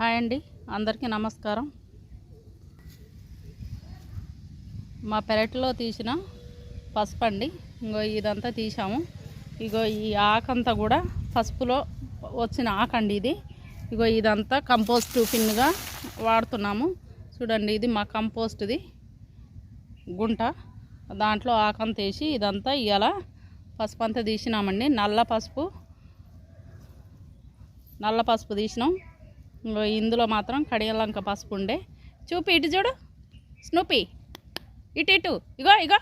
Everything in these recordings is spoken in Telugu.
హాయ్ అండి అందరికీ నమస్కారం. మా పెరట్లో తీసిన పసుపు అండి ఇంకో ఇదంతా తీసాము ఇగో ఈ ఆకంతా కూడా పసుపులో వచ్చిన ఆకండి ఇది. ఇగో ఇదంతా కంపోస్ట్ పిన్గా వాడుతున్నాము. చూడండి ఇది మా కంపోస్ట్ది గుంట. దాంట్లో ఆకంత వేసి ఇదంతా ఇలా పసుపు అంతా తీసినామండి. నల్ల పసుపు నల్ల పసుపు తీసినాం. ఇందులో మాత్రం కడియలంక పసుపు ఉండే. చూపి ఇటు చూడు. స్నూపి. ఇటు ఇటు. ఇగో ఇగో.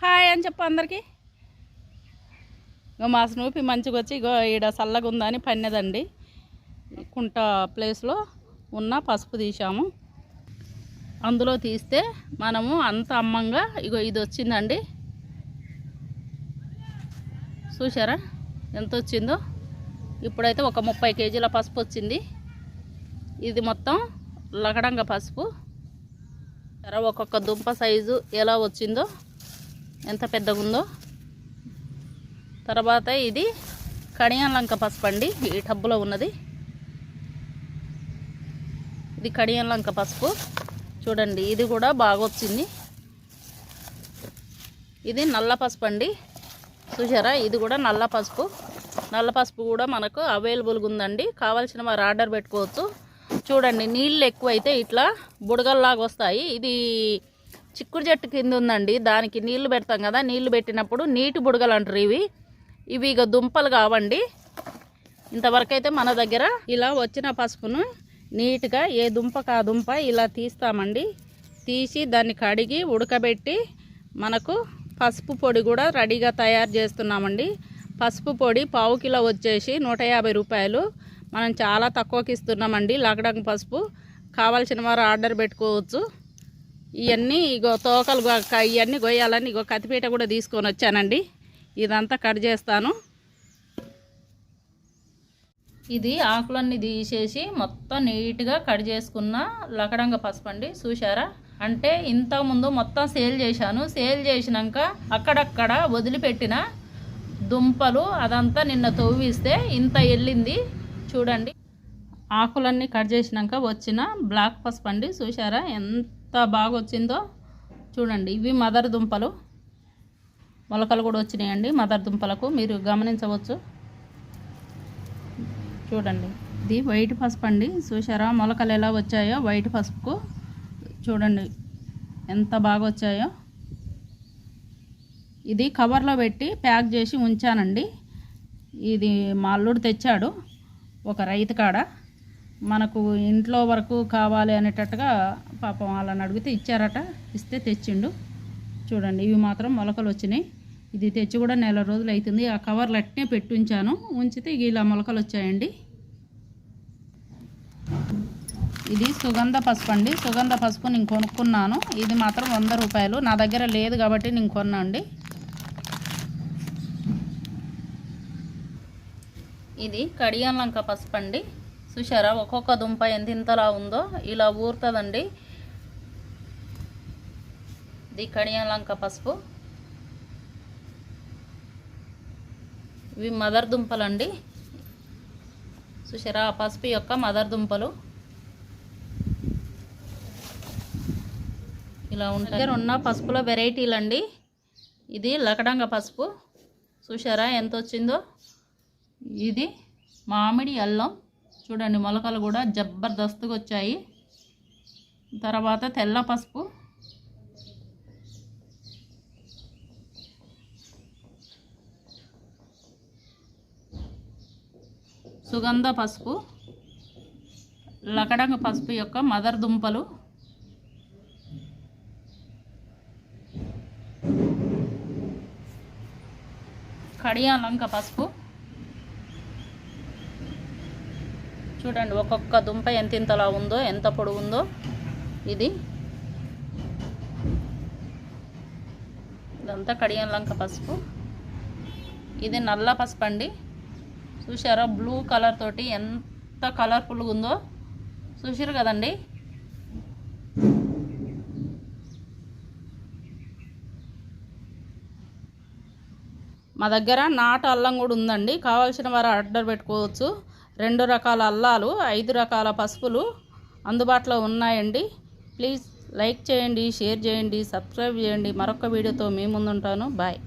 హాయ్ అని చెప్పు అందరికీ. ఇగో మా స్నూపి మంచిగా వచ్చి ఇగో ఈడ చల్లగా ఉందని పన్నెదండి. కుంట ప్లేస్లో ఉన్న పసుపు తీసాము అందులో తీస్తే మనము అంత అమ్మంగా ఇగో ఇది వచ్చిందండి చూసారా ఎంత వచ్చిందో ఇప్పుడైతే ఒక ముప్పై కేజీల పసుపు వచ్చింది ఇది మొత్తం లగడంగా పసుపు. తర్వాత ఒక్కొక్క దుంప సైజు ఎలా వచ్చిందో ఎంత పెద్దగా ఉందో తర్వాత ఇది కడియాలంక పసుపు అండి ఈ టబ్బులో ఉన్నది. ఇది కడియాలంక పసుపు. చూడండి ఇది కూడా బాగా వచ్చింది. ఇది నల్ల పసుపు అండి. చూసారా? ఇది కూడా నల్ల పసుపు. నల్ల పసుపు కూడా మనకు అవైలబుల్గా ఉందండి. కావాల్సిన వారు ఆర్డర్ పెట్టుకోవచ్చు. చూడండి నీళ్ళు ఎక్కువైతే ఇట్లా బుడగల్లాగా వస్తాయి. ఇది చిక్కుడు చెట్టు కింద ఉందండి దానికి నీళ్ళు పెడతాం కదా నీళ్ళు పెట్టినప్పుడు నీటి బుడగలు అంటారు ఇవి. ఇవి ఇక దుంపలు కావండి. ఇంతవరకు అయితే మన దగ్గర ఇలా వచ్చిన పసుపును నీట్గా ఏ దుంపకు ఆ దుంప ఇలా తీస్తామండి. తీసి దాన్ని కడిగి ఉడకబెట్టి మనకు పసుపు పొడి కూడా రెడీగా తయారు చేస్తున్నామండి. పసుపు పొడి పావు కిలో వచ్చేసి నూట యాభై రూపాయలు. మనం చాలా తక్కువకి ఇస్తున్నామండి. లాక్డౌన్ పసుపు. కావాల్సిన వారు ఆర్డర్ పెట్టుకోవచ్చు. ఇవన్నీ ఇగో తోకలు ఇవన్నీ గొయ్యాలని ఇగో కత్తిపీట కూడా తీసుకొని వచ్చానండి. ఇదంతా కట్ చేస్తాను. ఇది ఆకులన్నీ తీసేసి మొత్తం నీట్గా కట్ చేసుకున్న లకడంగ పసుపు అండి చూసారా అంటే ఇంతకుముందు మొత్తం సేల్ చేశాను. సేల్ చేసినాక అక్కడక్కడ వదిలిపెట్టిన దుంపలు అదంతా నిన్న తవ్విస్తే ఇంత వెళ్ళింది చూడండి. ఆకులన్నీ కట్ చేసినాక వచ్చిన బ్లాక్ పసుపు అండి. చూసారా ఎంత బాగా వచ్చిందో చూడండి. ఇవి మదర్ దుంపలు. మొలకలు కూడా వచ్చినాయండి మదర్ దుంపలకు. మీరు గమనించవచ్చు. చూడండి. ఇది వైట్ పసుపు అండి. చూసారా మొలకలు ఎలా వచ్చాయో వైట్ పసుపుకు. చూడండి. ఎంత బాగా వచ్చాయో ఇది కవర్లో పెట్టి ప్యాక్ చేసి ఉంచానండి. ఇది మా అల్లుడు తెచ్చాడు. ఒక రైతు కాడ మనకు ఇంట్లో వరకు కావాలి అనేటట్టుగా పాపం వాళ్ళని అడిగితే ఇచ్చారట ఇస్తే తెచ్చిండు. చూడండి ఇవి మాత్రం మొలకలు వచ్చినాయి. ఇది తెచ్చి కూడా నెల రోజులు అవుతుంది ఆ కవర్లు అట్నే పెట్టి ఉంచాను ఉంచితే ఇలా మొలకలు వచ్చాయండి. ఇది సుగంధ పసుపు అండి. సుగంధ పసుపు నేను కొనుక్కున్నాను. ఇది మాత్రం వంద రూపాయలు. నా దగ్గర లేదు కాబట్టి నేను కొన్నా అండి ఇది కడియాలంక పసుపు అండి. చూసారా ఒక్కొక్క దుంప ఎంత ఇంతలా ఉందో ఇలా ఊరుతుందండి. ఇది కడియాలంక పసుపు. ఇవి మదర్ దుంపలండి. చూసారా ఆ పసుపు యొక్క మదర్ దుంపలు. ఇలా ఉంటాయి. దగ్గర ఉన్న పసుపుల వెరైటీలు అండి ఇది లకడంగ పసుపు. చూసారా ఎంత వచ్చిందో ఇది మామిడి అల్లం. చూడండి మొలకలు కూడా జబర్దస్తుగా వచ్చాయి. తర్వాత తెల్ల పసుపు. సుగంధ పసుపు. లకడంగ పసుపు యొక్క మదర్ దుంపలు. కడియాలంక పసుపు. చూడండి ఒక్కొక్క దుంప ఎంత ఇంతలా ఉందో ఎంత పొడుగుందో ఇది ఇదంతా కడియాలంక పసుపు. ఇది నల్ల పసుపు అండి. చూసారా బ్లూ కలర్ తోటి ఎంత కలర్ఫుల్గా ఉందో. చూసారు కదండి. మా దగ్గర నాటు అల్లం కూడా ఉందండి. కావాల్సిన వారు ఆర్డర్ పెట్టుకోవచ్చు. రెండు రకాల అల్లాలు ఐదు రకాల పసుపులు అందుబాటులో ఉన్నాయండి. ప్లీజ్ లైక్ చేయండి షేర్ చేయండి సబ్స్క్రైబ్ చేయండి. మరొక వీడియోతో మీ ముందుంటాను. బాయ్.